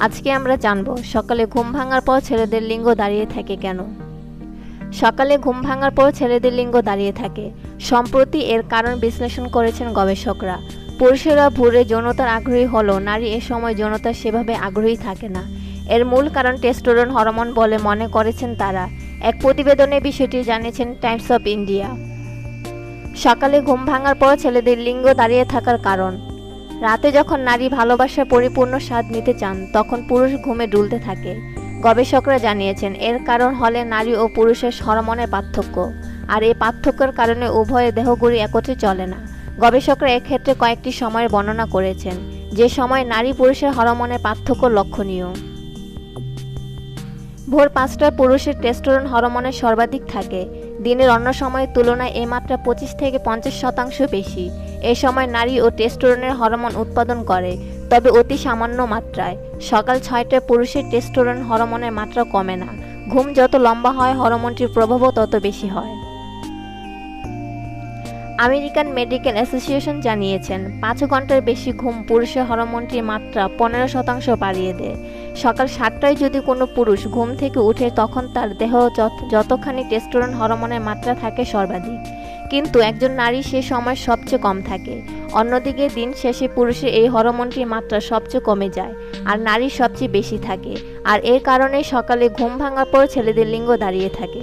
আজকে আমরা জানব, সকালে ঘুম ভাঙার পর ছেলেদের লিঙ্গ দাঁড়িয়ে থাকে কেন? সকালে ঘুম ভাঙার পর ছেলেদের লিঙ্গ দাঁড়িয়ে থাকে। সম্প্রতি এর কারণ বিশ্লেষণ করেছেন গবেষকরা। পুরুষেরা ভোরে যৌনতার আগ্রহী হলেও নারী এ সময় যৌনতার সেভাবে আগ্রহী থাকে না। এর মূল কারণ টেস্টোরন হরমোন বলে মনে করেছেন তারা। এক প্রতিবেদনে বিষয়টি জানিয়েছেন টাইমস অফ ইন্ডিয়া। সকালে ঘুম ভাঙার পর ছেলেদের লিঙ্গ দাঁড়িয়ে থাকার কারণ। রাতে যখন নারী ভালোবাসার পরিপূর্ণ স্বাদ নিতে চান, তখন পুরুষ ঘুমে ডুলতে থাকে। গবেষকরা জানিয়েছেন, এর কারণ হলে নারী ও পুরুষের হরমোনের পার্থক্য, আর এই পার্থক্যের কারণে উভয়ের দেহগুলি একত্রে চলে না। গবেষকরা এক্ষেত্রে কয়েকটি সময়ের বর্ণনা করেছেন, যে সময় নারী পুরুষের হরমনের পার্থক্য লক্ষণীয়। ভোর পাঁচটায় পুরুষের টেস্টোরন হরমোনের সর্বাধিক থাকে। দিনের অন্য সময়ের তুলনায় এই মাত্রা পঁচিশ থেকে পঞ্চাশ শতাংশ বেশি। এ সময় নারী ও টেস্টোরনের হরমোন উৎপাদন করে, তবে অতি সামান্য মাত্রায়। সকাল ছয়টায় পুরুষের টেস্টোরন হরমোনের মাত্রা কমে না। ঘুম যত লম্বা হয়, হরমোনটির প্রভাবও তত বেশি হয়। আমেরিকান মেডিকেল অ্যাসোসিয়েশন জানিয়েছেন, পাঁচ ঘণ্টার বেশি ঘুম পুরুষের হরমোনটির মাত্রা পনেরো শতাংশ বাড়িয়ে দেয়। সকাল সাতটায় যদি কোনো পুরুষ ঘুম থেকে উঠে, তখন তার দেহ যতখানি টেস্টোরন হরমোনের মাত্রা থাকে সর্বাধিক। কিন্তু একজন নারী সে সময় সবচেয়ে কম থাকে। অন্যদিকে দিন শেষে পুরুষের এই হরমোনটির মাত্রা সবচেয়ে কমে যায়, আর নারীর সবচেয়ে বেশি থাকে। আর এর কারণে সকালে ঘুম ভাঙার পর ছেলেদের লিঙ্গ দাঁড়িয়ে থাকে।